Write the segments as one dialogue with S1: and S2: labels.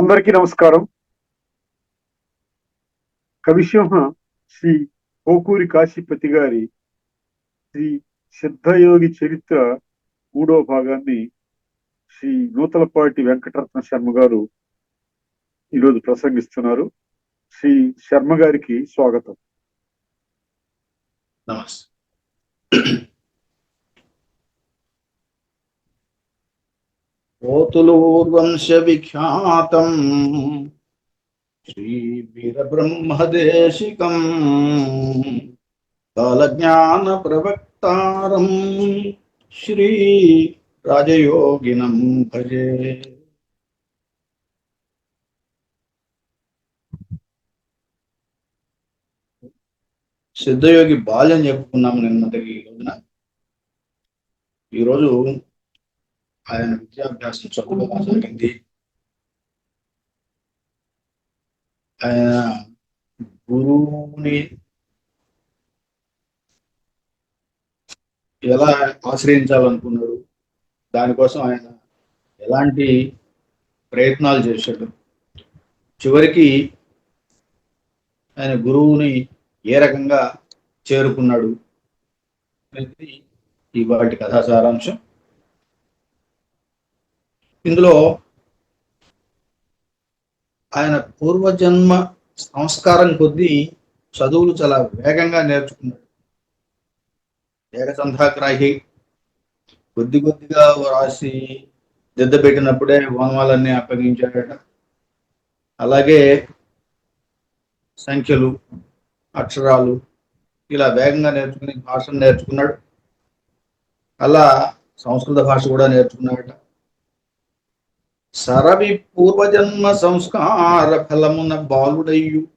S1: అందరికీ నమస్కారం. కవిసింహ శ్రీ కోకూరి కాశీపతి గారి శ్రీ సిద్ధయోగి చరిత్ర మూడో భాగాన్ని శ్రీ నూతలపాటి వెంకటరత్న శర్మ గారు ఈరోజు ప్రసంగిస్తున్నారు. శ్రీ శర్మ గారికి స్వాగతం.
S2: నమస్తే. కోతులూర్వంశ విఖ్యాతం శ్రీ వీరబ్రహ్మదేశికం కాలజ్ఞాన ప్రవక్తారం శ్రీ రాజయోగినం భజే. సిద్ధయోగి బాల్యం చెప్పుకున్నాం నిన్నటికి ఈ రోజున ఈరోజు ఆయన విద్యాభ్యాసం చదువుగా జరిగింది ఆయన గురువుని ఎలా ఆశ్రయించాలనుకున్నాడు? దానికోసం ఆయన ఎలాంటి ప్రయత్నాలు చేశాడు? చివరికి ఆయన గురువుని ఏ రకంగా చేరుకున్నాడు అనేది ఈ వాటి కథా సారాంశం. ఇందులో ఆయన పూర్వజన్మ సంస్కారం కొద్దీ చదువులు చాలా వేగంగా నేర్చుకున్నాడు. ఏకచంద్రాగ్రాహి కొద్ది కొద్దిగా రాసి దిద్ద పెట్టినప్పుడే వనమాలన్నీ అప్పగించాడట. అలాగే సంఖ్యలు అక్షరాలు ఇలా వేగంగా నేర్చుకుని భాషను నేర్చుకున్నాడు. అలా సంస్కృత భాష కూడా నేర్చుకున్నాడట. సరవి పూర్వజన్మ సంస్కార ఫలమున బాలుడయ్యు.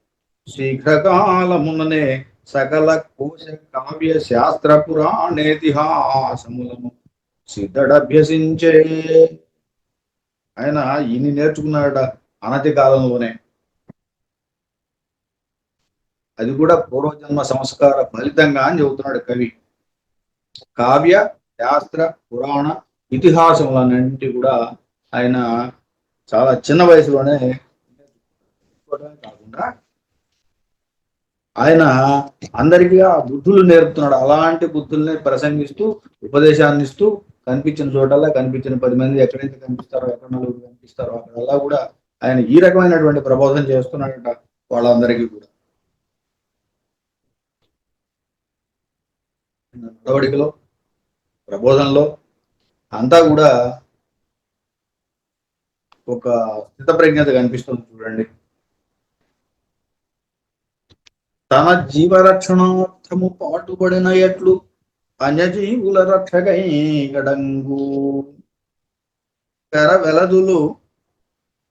S2: శీఘ్రకాలముననే సకల కోశ కావ్య శాస్త్ర పురాణేతిహాసములను సిద్ధడభ్యసించే. ఆయన ఇన్ని నేర్చుకున్నాడట అనతి కాలంలోనే. అది కూడా పూర్వజన్మ సంస్కార ఫలితంగా అని చెబుతున్నాడు కవి. కావ్య శాస్త్ర పురాణ ఇతిహాసములన్నింటి కూడా ఆయన చాలా చిన్న వయసులోనే కాకుండా ఆయన అందరికీ ఆ బుద్ధులు నేర్పుతున్నాడు. అలాంటి బుద్ధుల్ని ప్రసంగిస్తూ ఉపదేశాన్ని ఇస్తూ కనిపించిన చోటల్లా కనిపించిన పది మంది ఎక్కడైతే కనిపిస్తారో ఎక్కడ నలుగురు కనిపిస్తారో అక్కడల్లా కూడా ఆయన ఈ రకమైనటువంటి ప్రబోధం చేస్తున్నాడట వాళ్ళందరికీ కూడా. నడవడికలో ప్రబోధనలో అంతా కూడా ఒక స్థితప్రజ్ఞత కనిపిస్తుంది చూడండి. తన జీవరక్షణార్థము పాటుపడిన ఎట్లు అన్యజీవుల రక్షకై గడంగు. పెర వెలదులు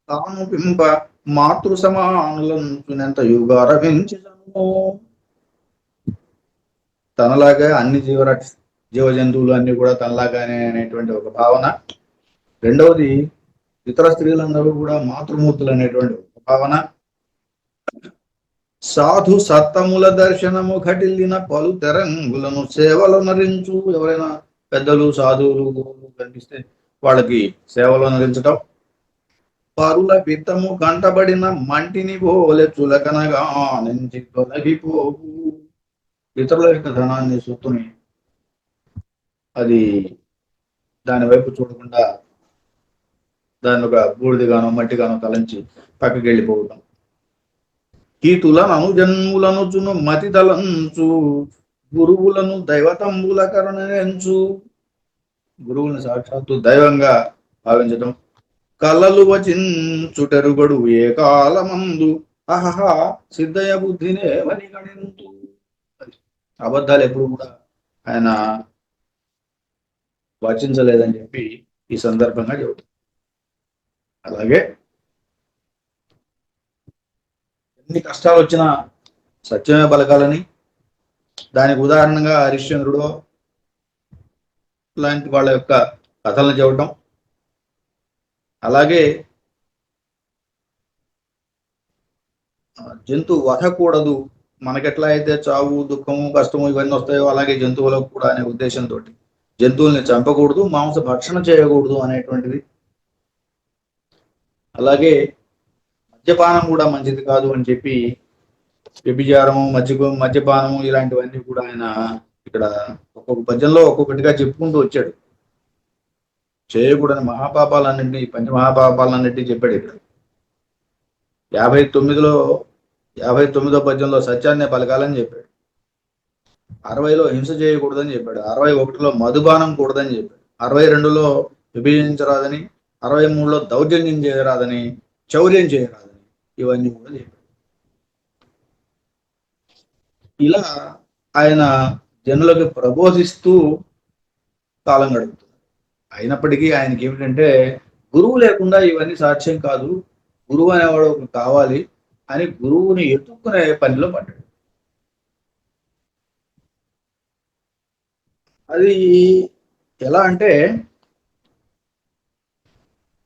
S2: తాను పింప మాతృ సమానులంచునెంత యుగారభించను తనలాగా అన్ని జీవరక్ష జీవ జంతువులు అన్ని కూడా తనలాగానే అనేటువంటి ఒక భావన. రెండవది ఇతర స్త్రీలందరూ కూడా మాతృమూర్తులు అనేటువంటి భావన. సాధు సత్తముల దర్శనము ఘటిల్లిన పలు తెరంగులను సేవలు నరించు. ఎవరైనా పెద్దలు సాధువులు గురువులు కనిపిస్తే వాళ్ళకి సేవలు నరించటం. పరుల పిత్తము కంటబడిన మంటిని పోలే చులకనగా నుంచి తొలగిపోవు. ఇతరుల యొక్క ధనాన్ని సొత్తుని. అది దాని వైపు చూడకుండా దాన్ని ఒక బూడిదగానో మట్టిగానో తలంచి పక్కకి వెళ్ళిపోవటం కీతులను అనుజన్ములను చును మతి తలంచు గురువులను దైవతంబుల కరుణించు గురువులను సాక్షాత్తు దైవంగా భావించటం. కలలు వచించుటెరుగడు ఏ కాలమందు అహహ సిద్ధయ బుద్ధినే వని గణింతు అబద్ధాలు ఎప్పుడు కూడా ఆయన వచించలేదని చెప్పి ఈ సందర్భంగా చెబుతాం. అలాగే ఎన్ని కష్టాలు వచ్చినా సత్యమే పలకాలని దానికి ఉదాహరణగా హరిశ్చంద్రుడు లాంటి వాళ్ళ యొక్క కథలను చెప్పడం అలాగే జంతు వధకూడదు మనకెట్లా అయితే చావు దుఃఖము కష్టము ఇవన్నీ వస్తాయో అలాగే జంతువులకు కూడా అనే ఉద్దేశంతో జంతువుల్ని చంపకూడదు మాంస భక్షణ చేయకూడదు అనేటువంటిది అలాగే మద్యపానం కూడా మంచిది కాదు అని చెప్పి వ్యభిచారము మద్య మద్యపానము ఇలాంటివన్నీ కూడా ఆయన ఇక్కడ ఒక్కొక్క పద్యంలో ఒక్కొక్కటిగా చెప్పుకుంటూ వచ్చాడు. చేయకూడని మహాపాపాలన్నింటినీ పంచ మహాపాపాలన్నింటినీ చెప్పాడు ఇక్కడ. యాభై తొమ్మిదిలో యాభై తొమ్మిదో పద్యంలో సత్యాన్ని పలకాలని చెప్పాడు. అరవైలో హింస చేయకూడదని చెప్పాడు. అరవై ఒకటిలో మధుబానం కూడదని చెప్పాడు. అరవై రెండులో విభజించరాదని అరవై మూడులో దౌర్జన్యం చేయరాదని చౌర్యం చేయరాదని ఇవన్నీ కూడా చెప్పాడు ఇలా ఆయన జనులకు ప్రబోధిస్తూ కాలం గడుపుతున్నారు. అయినప్పటికీ ఆయనకి ఏమిటంటే గురువు లేకుండా ఇవన్నీ సాధ్యం కాదు గురువు అనేవాడు ఒకడు కావాలి అని గురువుని ఎత్తుక్కునే పనిలో పడ్డాడు. అది ఎలా అంటే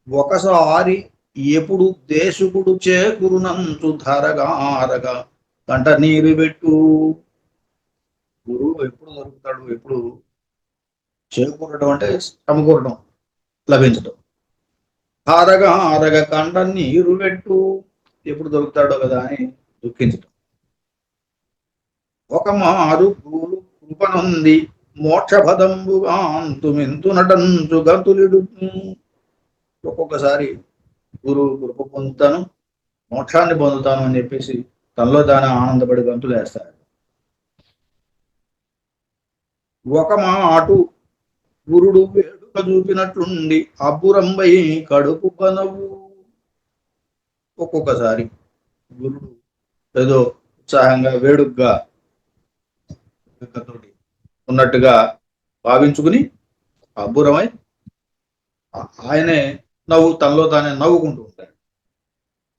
S2: ఒకసారి ఎప్పుడు దేశకుడు చేకురునంచు ధరగారగా కంట నీరు పెట్టు. గురువు ఎప్పుడు దొరుకుతాడు? ఎప్పుడు? చేకూరడం అంటే సమకూరడం లభించడం ఆరగా ఆరగ కంట నీరు పెట్టు. ఎప్పుడు దొరుకుతాడో కదా అని దుఃఖించడం ఒక మారు పూలు కృపనుంది మోక్షపదంబుగా అంతుమింతు నటంచు గతులిడు. ఒక్కొక్కసారి గురువు కృప పొందుతాను మోక్షాన్ని పొందుతాను అని చెప్పేసి తనలో తాను ఆనందపడి గంతులు వేస్తాడు ఒక మాటు గురుడు వేడుక చూపినట్లుండి అబ్బురంబై కడుపు కనవు ఒక్కొక్కసారి గురుడు ఏదో ఉత్సాహంగా వేడుగ్గా ఉన్నట్టుగా భావించుకుని అబ్బురమై ఆయనే నవ్వు తనలో తానే నవ్వుకుంటూ ఉంటాడు.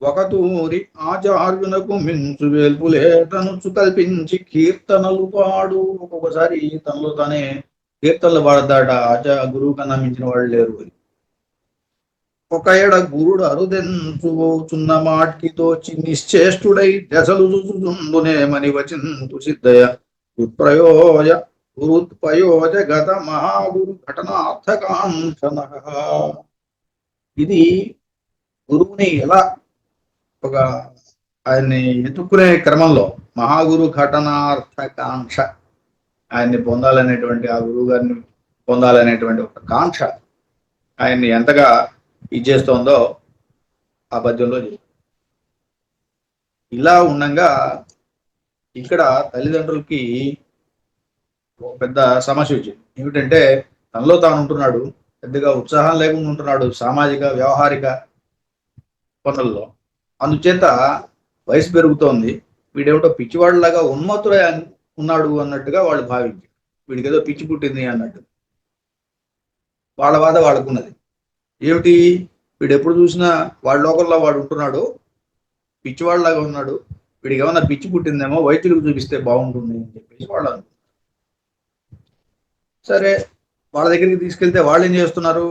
S2: ఒక తూరి ఆచార్యునకు మించు వేల్పులేటనుచు కల్పించి కీర్తనలు పాడు. ఒక్కొక్కసారి తనలో తానే కీర్తనలు పాడతాడ ఆచా గురువు కన్నా మించిన వాళ్ళు లేరు అని. ఒక ఎడ గురుడు అరుదెంచుచున్న తోచి నిశ్చేష్టుడై దశలు చూచుచుందునేమని వచింతు సిద్ధయ ఉత్ప్రయోజ గురుత్పయోజ గత మహాగురు ఘటనార్థకాంక్షణ ఇది గురువుని ఎలా ఒక ఆయన్ని ఎదుర్కొనే క్రమంలో మహాగురు ఘటనార్థకాంక్ష ఆయన్ని పొందాలనేటువంటి ఆ గురువు గారిని పొందాలనేటువంటి ఒక కాంక్ష ఆయన్ని ఎంతగా ఇచ్చేస్తోందో ఆ పద్యంలో ఇలా ఉండగా ఇక్కడ తల్లిదండ్రులకి ఒక పెద్ద సమస్య వచ్చింది. ఏమిటంటే తనలో తాను ఉంటున్నాడు పెద్దగా ఉత్సాహం లేకుండా ఉంటున్నాడు సామాజిక వ్యవహారిక పనుల్లో. అందుచేత వయసు పెరుగుతోంది. వీడేమిటో పిచ్చివాడిలాగా ఉన్మత్తుడే ఉన్నాడు అన్నట్టుగా వాళ్ళు భావించారు. వీడికి ఏదో పిచ్చి పుట్టింది అన్నట్టు. వాళ్ళ బాధ వాళ్ళకున్నది. ఏమిటి? వీడు ఎప్పుడు చూసినా వాడి లోకల్లో వాడు ఉంటున్నాడు. పిచ్చివాడిలాగా ఉన్నాడు. వీడికి ఏమన్నా పిచ్చి పుట్టిందేమో వైద్యులకు చూపిస్తే బాగుంటుంది అని చెప్పేసి వాళ్ళు అనుకుంటారు సరే వాళ్ళ దగ్గరికి తీసుకెళ్తే వాళ్ళు ఏం చేస్తున్నారు?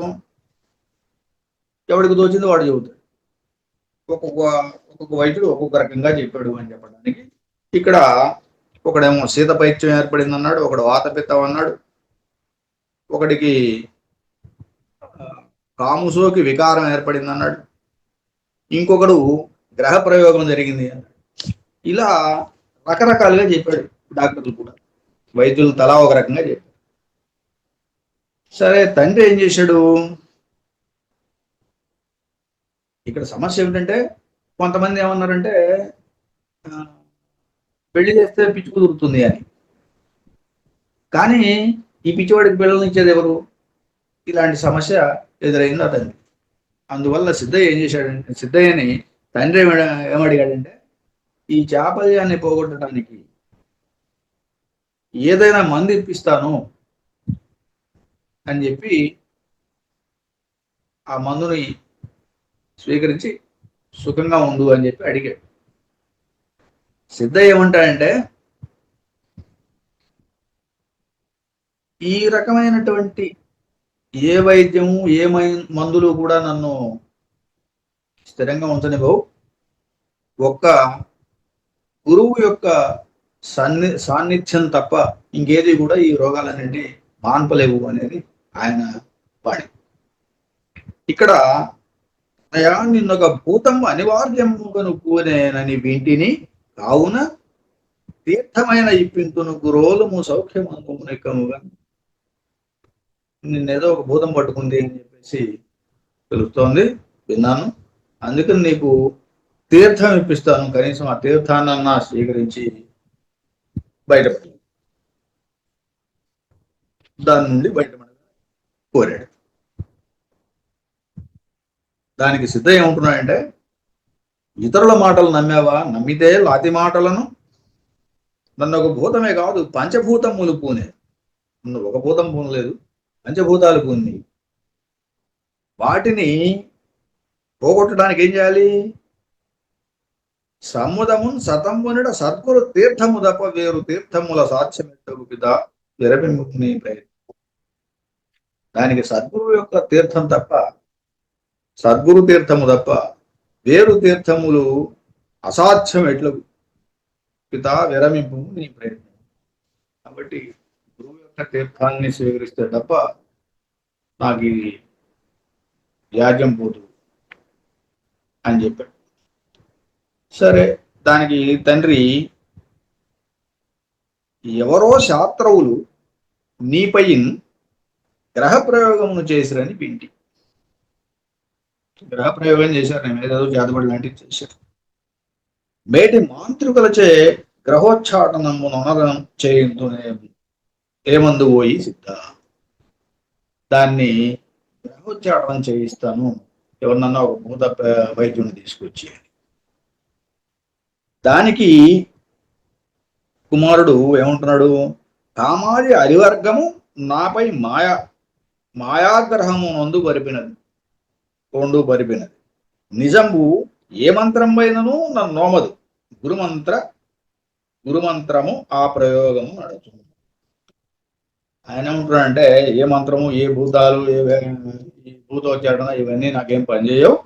S2: ఎవడికి తోచింది వాడు చెబుతాడు. ఒక్కొక్క ఒక్కొక్క వైద్యుడు ఒక్కొక్క రకంగా చెప్పాడు అని చెప్పడానికి. ఇక్కడ ఒకడేమో సీత పైత్యం ఏర్పడింది అన్నాడు ఒకడు వాతపిత్తం అన్నాడు ఒకడికి కాముసోకి వికారం ఏర్పడింది అన్నాడు ఇంకొకడు గ్రహ ప్రయోగం జరిగింది అన్నాడు. ఇలా రకరకాలుగా చెప్పాడు డాక్టర్లు కూడా. వైద్యులు తలా ఒక రకంగా చెప్పారు. సరే తండ్రి ఏం చేశాడు? ఇక్కడ సమస్య ఏమిటంటే కొంతమంది ఏమన్నారంటే పెళ్ళి చేస్తే పిచ్చి కుదురుతుంది అని. కానీ ఈ పిచ్చివాడికి పిల్లల్ని ఇచ్చేది ఎవరు? ఇలాంటి సమస్య ఎదురైంది అతనికి. అందువల్ల సిద్ధయ్య ఏం చేశాడంటే సిద్ధయ్యని తండ్రి ఏమడిగాడంటే ఈ చాపల్యాన్ని పోగొట్టడానికి ఏదైనా మందు ఇప్పిస్తాను. అని చెప్పి ఆ మందుని స్వీకరించి సుఖంగా ఉండు అని చెప్పి అడిగాడు. సిద్ధయ్య ఏమంటాడంటే ఈ రకమైనటువంటి ఏ వైద్యము ఏ మందులు కూడా నన్ను స్థిరంగా ఉంచనివ్వవు. ఒక్క గురువు యొక్క సన్ని సాన్నిధ్యం తప్ప ఇంకేది కూడా ఈ రోగాలన్నింటినీ మాన్పలేవు అనేది ఆయన వాణి ఇక్కడ అయా నిన్నొక భూతం అనివార్యముగను కూనేనని వింటిని కావున తీర్థమైన ఇప్పింతును గురోలము సౌఖ్యమందుమునికముగా నిన్నేదో ఒక భూతం పట్టుకుంది అని చెప్పేసి తెలుస్తోంది విన్నాను. అందుకని నీకు తీర్థం ఇప్పిస్తాను కనీసం ఆ తీర్థాన్న స్వీకరించి బయటపడి దాని నుండి బయట కోరాడు. దానికి సిద్ధ ఏముంటున్నాడంటే ఇతరుల మాటలు నమ్మావా? నమ్మితే లాతి మాటలను? నన్ను ఒక భూతమే కాదు పంచభూతములు పూనే. నన్ను ఒక భూతం పూనలేదు పంచభూతాలు పూని వాటిని పోగొట్టడానికి ఏం చేయాలి? సముదము సతంబునిడ సద్గురు తీర్థము తప్ప వేరు తీర్థముల సాధ్యమెట్టగు పిత. విరమిముని ప్రయత్నం. దానికి సద్గురు యొక్క తీర్థం తప్ప సద్గురు తీర్థము తప్ప వేరు తీర్థములు అసాధ్యం ఎట్లు పిత విరమింపు నీ ప్రయత్నం కాబట్టి గురువు యొక్క తీర్థాన్ని స్వీకరిస్తే తప్ప నాకు ఇది వ్యాజ్యం పోదు అని చెప్పాడు. సరే దానికి తండ్రి ఎవరో శాస్త్రవులు నీపైన్ గ్రహ ప్రయోగమును చేసిరని వింటి. గ్రహ ప్రయోగం చేశారు నేను ఏదో జాతపడి లాంటివి చేశారు. మేటి మాంత్రికులచే గ్రహోచ్చాటనము నొనరం చేయుతూనే ఏమందు పోయి సిద్ధ. దాన్ని గ్రహోచ్చాటనం చేయిస్తాను. ఎవరినన్నా ఒక భూత వైద్యుని తీసుకొచ్చి దానికి కుమారుడు ఏమంటున్నాడు? కామాది అరివర్గము నాపై మాయ మాయాగ్రహము నందు బరిపినది కొండు బరిపినది. నిజంబు ఏ మంత్రం పైనను నన్ను నోమదు. గురుమంత్ర గురుమంత్రము ఆ ప్రయోగము నడుచును. ఆయన ఏమంటున్నాడంటే ఏ మంత్రము ఏ భూతాలు ఏ వే- భూతోచ్చారణ ఇవన్నీ నాకేం పనిచేయవు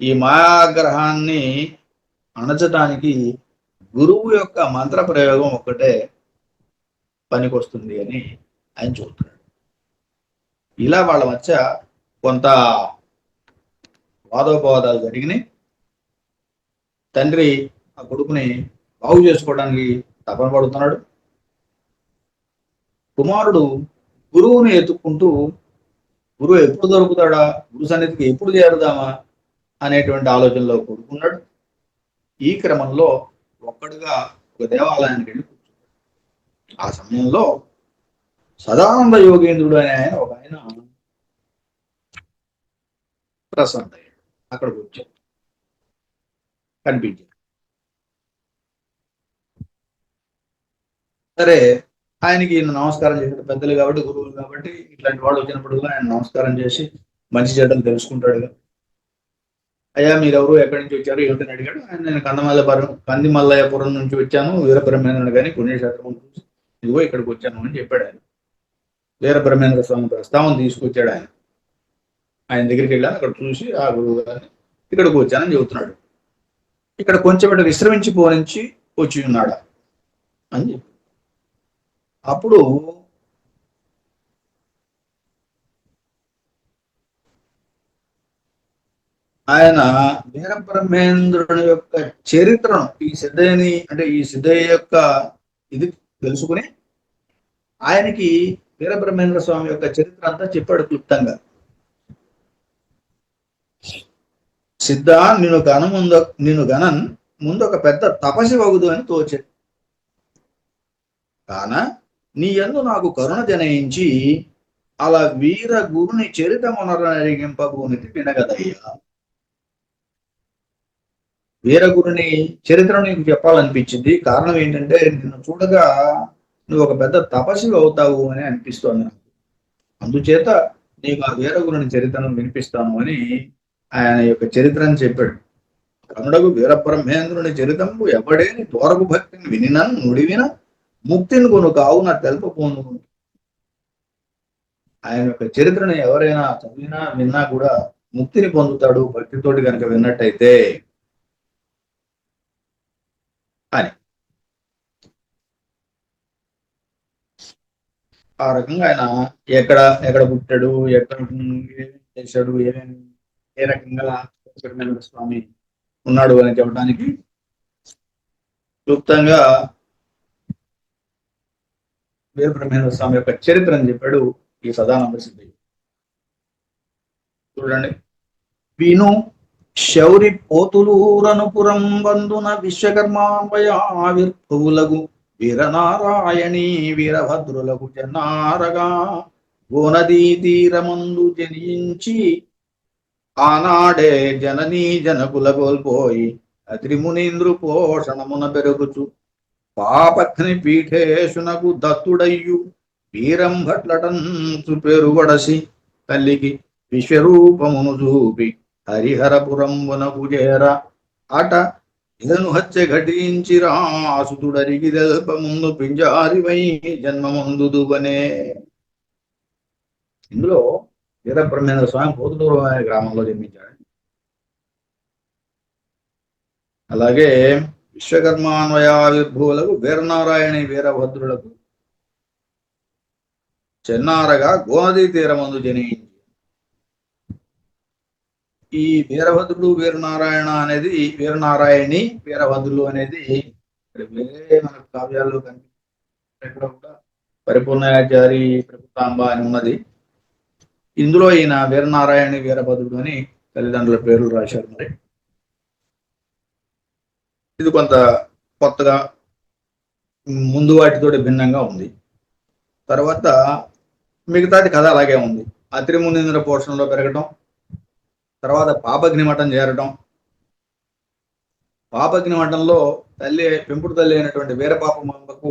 S2: ఈ మాయాగ్రహాన్ని అణచడానికి గురువు యొక్క మంత్ర ప్రయోగం ఒక్కటే పనికొస్తుంది అని ఆయన చూస్తున్నాడు ఇలా వాళ్ళ మధ్య కొంత వాదోపవాదాలు జరిగినాయి. తండ్రి ఆ కొడుకుని బాగు చేసుకోవడానికి తపన పడుతున్నాడు. కుమారుడు గురువుని ఎత్తుక్కుంటూ గురువు ఎప్పుడు దొరుకుతాడా? గురు సన్నిధికి ఎప్పుడు చేరుదామా? అనేటువంటి ఆలోచనలో కొడుకున్నాడు ఈ క్రమంలో ఒక్కడుగా ఒక దేవాలయానికి వెళ్ళి కూర్చున్నాడు. ఆ సమయంలో సదానంద యోగేంద్రుడు అనే ఆయన ఒక ఆయన ప్రసన్న అయ్యాడు అక్కడికి వచ్చాడు కనిపించాడు సరే ఆయనకి నమస్కారం చేశాడు పెద్దలు కాబట్టి గురువులు కాబట్టి ఇట్లాంటి వాళ్ళు వచ్చినప్పుడు ఆయన నమస్కారం చేసి మంచి చెడ్డలు తెలుసుకుంటాడు అయ్యా మీరెవరు? ఎక్కడి నుంచి వచ్చారు? ఏమిటని అడిగాడు. ఆయన నేను కందమల్లపురం కందిమల్లయ్యపురం నుంచి వచ్చాను. వీరబ్రహ్మేంద్రుడు కానీ పుణ్యక్షేత్రం చూసి ఇదిగో ఇక్కడికి వచ్చాను అని చెప్పాడు ఆయన. వీరబ్రహ్మేంద్ర స్వామి ప్రస్తావన తీసుకొచ్చాడు ఆయన. ఆయన దగ్గరికి వెళ్ళాను అక్కడ చూసి ఆ గురువు గారిని ఇక్కడికి వచ్చానని చెబుతున్నాడు. ఇక్కడ కొంచెం ఇటు విశ్రమించి పోనించి వచ్చి ఉన్నాడా అని చెప్పి అప్పుడు ఆయన వీరబ్రహ్మేంద్రుని యొక్క చరిత్రను ఈ సిద్ధయ్యని అంటే ఈ సిద్ధయ్య యొక్క ఇది తెలుసుకుని ఆయనకి వీరబ్రహ్మేంద్ర స్వామి యొక్క చరిత్ర అంతా చెప్పాడు క్లుప్తంగా. సిద్ధ నిన్ను గన ముందు నిన్ను గనన్ ముందు ఒక పెద్ద తపసి వగుదు అని తోచాడు కాన నీ యందు నాకు కరుణ జనయించి అలా వీర గురుని చరితమునరగింపబూనిది వినగదయ్యా. వీరగురుని చరిత్ర నీకు చెప్పాలనిపించింది. కారణం ఏంటంటే నిన్ను చూడగా నువ్వు ఒక పెద్ద తపస్సులు అవుతావు అని అనిపిస్తోంది నాకు. అందుచేత నీకు ఆ వీరగురుని చరిత్రను వినిపిస్తాను అని ఆయన యొక్క చరిత్రను చెప్పాడు. కనుడకు వీరబ్రహ్మేంద్రుని చరితంబు ఎవడేని దూరపు భక్తిని వినినా నుడివిన ముక్తిని కొను కావున తెలపపోను ఆయన యొక్క చరిత్రను ఎవరైనా చదివినా విన్నా కూడా ముక్తిని పొందుతాడు భక్తితోటి కనుక విన్నట్టయితే అని. ఆ రకంగా ఆయన ఎక్కడ ఎక్కడ పుట్టాడు ఎక్కడ చేశాడు ఏమేమి ఏ రకంగా స్వామి ఉన్నాడు అని చెప్పడానికి క్లుప్తంగా వీరబ్రహ్మేంద్ర స్వామి యొక్క చరిత్రను చెప్పాడు ఈ సదానంద సిద్ధి చూడండి. విను శౌరి పోతులూరనుపురం వందున విశ్వకర్మాన్వయావిర్భువులగు వీరనారాయణీ వీరభద్రులకు జన్నారగా. గోనదీ తీరమందు జనించి ఆనాడే జననీ జనకుల కోల్పోయి అత్రిమునీంద్రు పోషణమున పెరుగుచు పాపగ్ని పీఠేశునకు దత్తుడయ్యు. వీరం భట్లటంచు పెరుగడసి తల్లికి విశ్వరూపమును చూపి హరిహరపురంబునకు చేర. అట ఇదను హత్య ఘటించి రాసుతుడరికి దల్పముందు పింజారివై జన్మముందుదువనే ఇందులో వీరబ్రహ్మేంద్ర స్వామి పోతులూరు అనే గ్రామంలో జన్మించాడు. అలాగే విశ్వకర్మాన్వయావిర్భువులకు వీరనారాయణ వీరభద్రులకు చెన్నారగా గోనదీ తీరమందు జనించి ఈ వీరభద్రుడు వీరనారాయణ అనేది వీరనారాయణి వీరభద్రులు అనేది ఇక్కడ వేరే మన కావ్యాల్లో కనిపిస్తుంది ఎక్కడ కూడా పరిపూర్ణాచారి ప్రభుత్వాంబ అని ఉన్నది. ఇందులో ఈయన వీరనారాయణి వీరభద్రుడు అని తల్లిదండ్రుల పేర్లు రాశారు మరి. ఇది కొంత కొత్తగా ముందు వాటితో భిన్నంగా ఉంది. తర్వాత మిగతాది కథ అలాగే ఉంది. అత్రిమునింద్ర పోషణలో పెరగటం తర్వాత పాపగ్నిమఠం చేరటం. పాపగ్ని మఠంలో తల్లి పెంపుడు తల్లి అయినటువంటి వీరపాపమ్మకు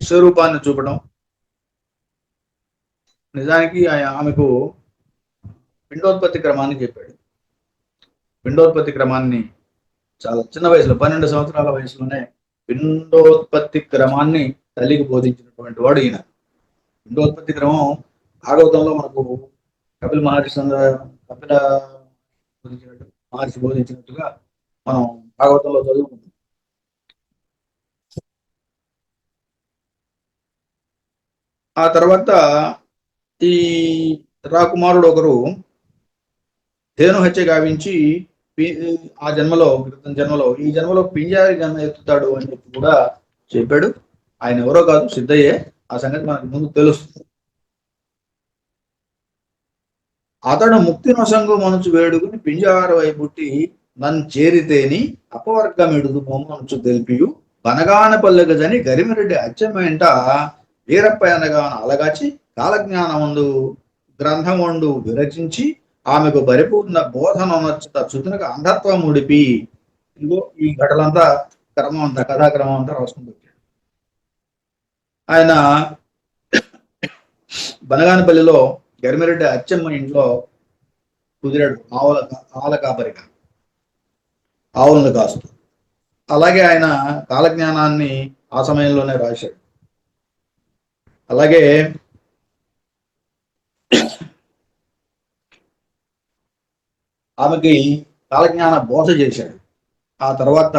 S2: విశ్వరూపాన్ని చూపడం నిజానికి ఆమెకు పిండోత్పత్తి క్రమాన్ని చెప్పాడు. పిండోత్పత్తి క్రమాన్ని చాలా చిన్న వయసులో పన్నెండు సంవత్సరాల వయసులోనే పిండోత్పత్తి క్రమాన్ని తల్లికి బోధించినటువంటి వాడు ఈయన. పిండోత్పత్తి క్రమం భాగవతంలో మనకు కపిల మహర్షి కపిల బోధించినట్టు మహర్షి బోధించినట్టుగా మనం భాగవతంలో చదువుకుంటాం. ఆ తర్వాత ఈ రాకుమారుడు ఒకరు ధేను హత్య గావించి ఆ జన్మలో క్రితం జన్మలో ఈ జన్మలో పింజారి జన్మ ఎత్తుతాడు అని చెప్పి కూడా చెప్పాడు. ఆయన ఎవరో కాదు సిద్ధయ్యే. ఆ సంగతి మనకు ముందు తెలుస్తుంది. అతడు ముక్తి నొసంగు మనుచు వేడుకుని పింజార వైపుట్టి నన్ను చేరితేని అపవర్గమిడుదు మనసు తెలిపియు. బనగాన పల్లెగజని గరిమిరెడ్డి అచ్చమేంట వీరప్ప అనగాన అలగాచి కాలజ్ఞానముందు గ్రంథముండు విరచించి ఆమెకు బరిపూర్ణ బోధన నచ్చుత చుతునకు అంధత్వం ఉడిపి ఇదిగో ఈ ఘటలంతా క్రమం అంతా కథాక్రమం అంతా రాసుకుంటూ ఆయన బనగానపల్లిలో గరిమిరెడ్డి అచ్చమ్మ ఇంట్లో కుదిరాడు. ఆవుల ఆవుల కాపరిగా ఆవులను కాస్తూ. అలాగే ఆయన కాలజ్ఞానాన్ని ఆ సమయంలోనే రాశాడు. అలాగే ఆమెకి కాలజ్ఞాన బోధ చేశాడు. ఆ తర్వాత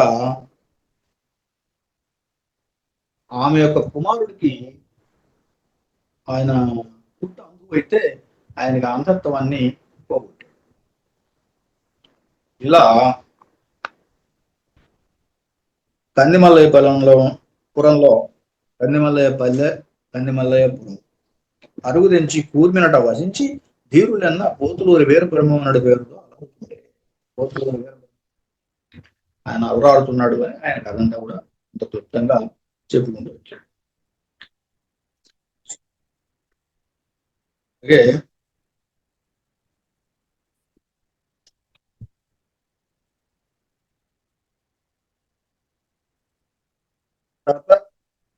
S2: ఆమె యొక్క కుమారుడికి ఆయన పుట్ట అందుకైతే ఆయనకి అంధత్వాన్ని పోగొట్టాడు ఇలా కందిమల్లయ్య పొలంలో పురంలో కందిమల్లయ్య పల్లె కందిమల్లయ్య పురం. అరుగు తెంచి కూర్మినట వసించి ధీరులన్న పోతులూరి వేరు బ్రహ్మనుడి పేరుతో అలవుతుండే పోతులూరి వేరు ఆయన అవరాడుతున్నాడు అని ఆయన కథంతా కూడా ఇంత క్లుప్తంగా చెప్పుకుంటూ వచ్చాడు. అలాగే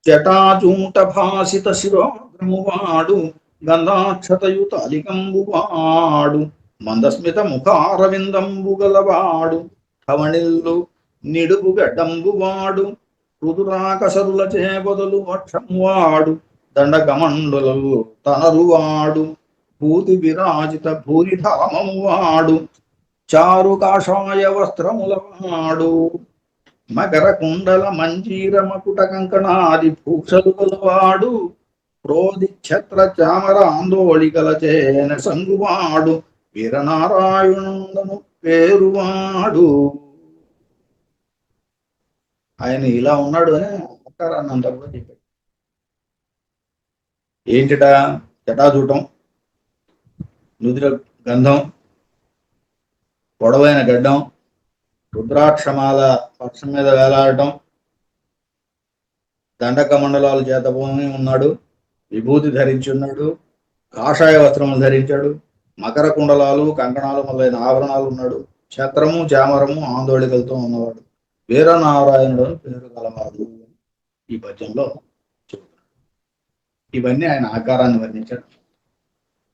S2: జటాచూట భాసిత శిరోగ్రమువాడు గంధాక్షతయుత అలికంబువాడు మందస్మిత ముఖారవిందంబు గలవాడు కవణిల్లు నిడుపు గడ్డంబువాడు రుదురాకసరుల చేపదలు వక్షంవాడు దండగమండులు తనరువాడు భూతి విరాజిత భూరిధామము వాడు చారు కాషాయ వస్త్రములవాడు మకర కుండల మంజీర మకుట కంకణాది భూషలు గలవాడు క్రోధి ఛత్ర చామర ఆందోళికల చేన సంగువాడు వీరనారాయణుండను పేరువాడు ఆయన ఇలా ఉన్నాడు అని ఆకారాన్ని కూడా చెప్పాడు. ఏంటిట? జటాజూటం నుదిర గంధం పొడవైన గడ్డం రుద్రాక్షమాల పక్షం మీద వేలాడటం దండక మండలాలు చేతపోని ఉన్నాడు విభూతి ధరించి ఉన్నాడు కాషాయ వస్త్రములు ధరించాడు మకర కుండలాలు కంకణాలు మొదలైన ఆభరణాలు ఉన్నాడు ఛత్రము చామరము ఆందోళికలతో ఉన్నవాడు. వీరనారాయణుడు పేరు కలవాడు ఈ పద్యంలో ఇవన్నీ ఆయన ఆకారాన్ని వర్ణించాడు.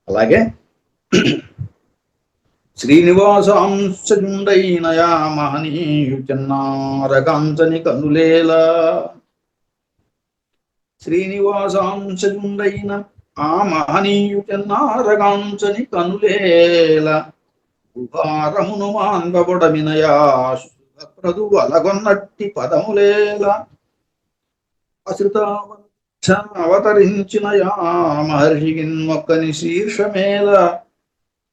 S2: అలాగే శ్రీనివాసాంశుండైనయా మహనీయు చిన్నారకాంచని కనులేలా. శ్రీనివాసాంశుండైన ఆ మహనీయు చిన్నారకాంచని కనులేల. ఉపారమును మాన్వబుడమినయా ప్రదు అలగొన్నట్టి పదములేల. అశ్రుత అవతరించిన యా మహర్షికిన్ మొక్కని శీర్షమేల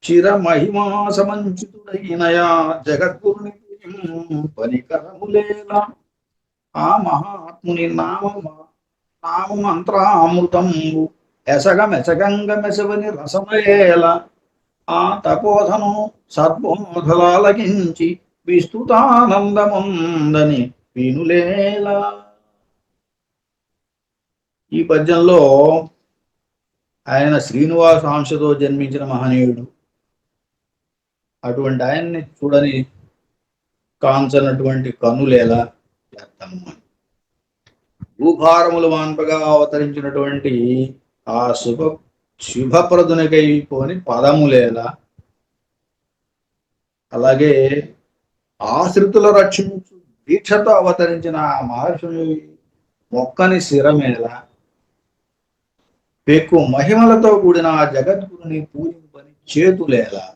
S2: చిర మహిమా సమంచితుడైనయా జగద్గురుని పనికరములేల. ఆ మహాత్ముని నామ నామ మంత్రామృతంబు ఎసగ మెసగంగ మెసవని ఆ తపోధను సద్బోధలాలకించి విస్తృతానందముందని వినులేలా. ఈ పద్యంలో ఆయన శ్రీనివాస అంశతో జన్మించిన మహనీయుడు. అటువంటి ఆయన్ని చూడని కాంచనటువంటి కనులేలా వ్యర్థము భూభారములు మాన్పగా అవతరించినటువంటి ఆ శుభ శుభప్రదునికైపోని పదములేలా అలాగే ఆశ్రితుల రక్షించు దీక్షతో అవతరించిన ఆ మహర్షుని మొక్కని శిరమేలా పెక్కు మహిమలతో కూడిన ఆ జగద్గురుని పూజింపని చేతులేలా.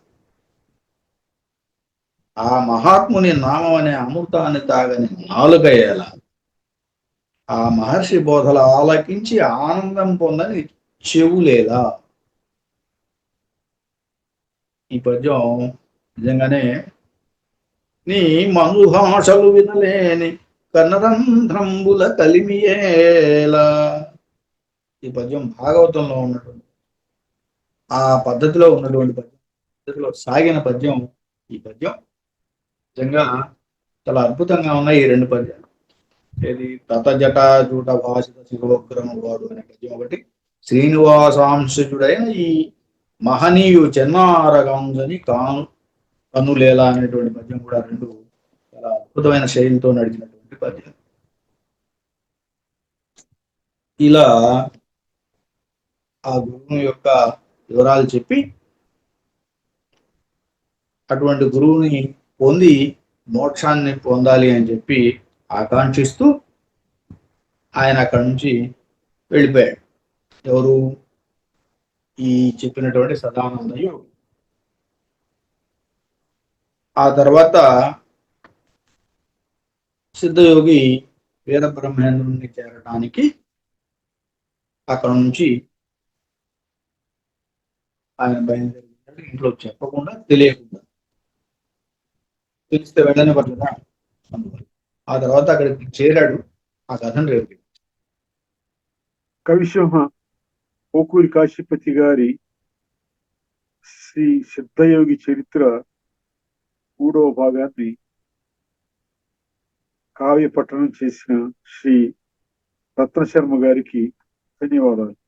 S2: ఆ మహాత్ముని నామం అనే అమృతాన్ని తాగని నాలుగయ్యేలా. ఆ మహర్షి బోధలు ఆలకించి ఆనందం పొందని చెవులేలా. ఈ పద్యం నిజంగానే నీ మనుభాషలు వినలేని కన్నరంధ్రంబుల కలిమియేలా. ఈ పద్యం భాగవతంలో ఉన్నటువంటి ఆ పద్ధతిలో ఉన్నటువంటి పద్యం పద్ధతిలో సాగిన పద్యం ఈ పద్యం. నిజంగా చాలా అద్భుతంగా ఉన్నాయి ఈ రెండు పద్యాలు. ఏది తత జట జూట భాషిత శివగ్రహం వాడు అనే పద్యం ఒకటి శ్రీనివాసాంశుడైన ఈ మహనీయు చెన్నారగాంజని కాను కన్నులేలా అనేటువంటి పద్యం కూడా రెండు చాలా అద్భుతమైన శైలితో నడిచినటువంటి పద్యం ఇలా ఆ గురువు యొక్క వివరాలు చెప్పి అటువంటి గురువుని పొంది మోక్షాన్ని పొందాలి అని చెప్పి ఆకాంక్షిస్తూ ఆయన అక్కడి నుంచి వెళ్ళిపోయాడు. ఎవరు? ఈ చెప్పినటువంటి సదానంద ఆ తర్వాత సిద్ధయోగి వీరబ్రహ్మేంద్రుణ్ణి చేరడానికి అక్కడ నుంచి ఆయన బయలుదేరి ఇంట్లో చెప్పకుండా తెలియకుండా. తెలిస్తే వెళ్ళని పట్ల అందువల్ల ఆ తర్వాత అక్కడికి చేరాడు. ఆ కథను రేపు
S1: కవిసింహ పోకూరి కాశీపతి గారి శ్రీ సిద్ధయోగి చరిత్ర మూడవ భాగాన్ని కావ్య పట్టణం చేసిన శ్రీ రత్నశర్మ గారికి ధన్యవాదాలు.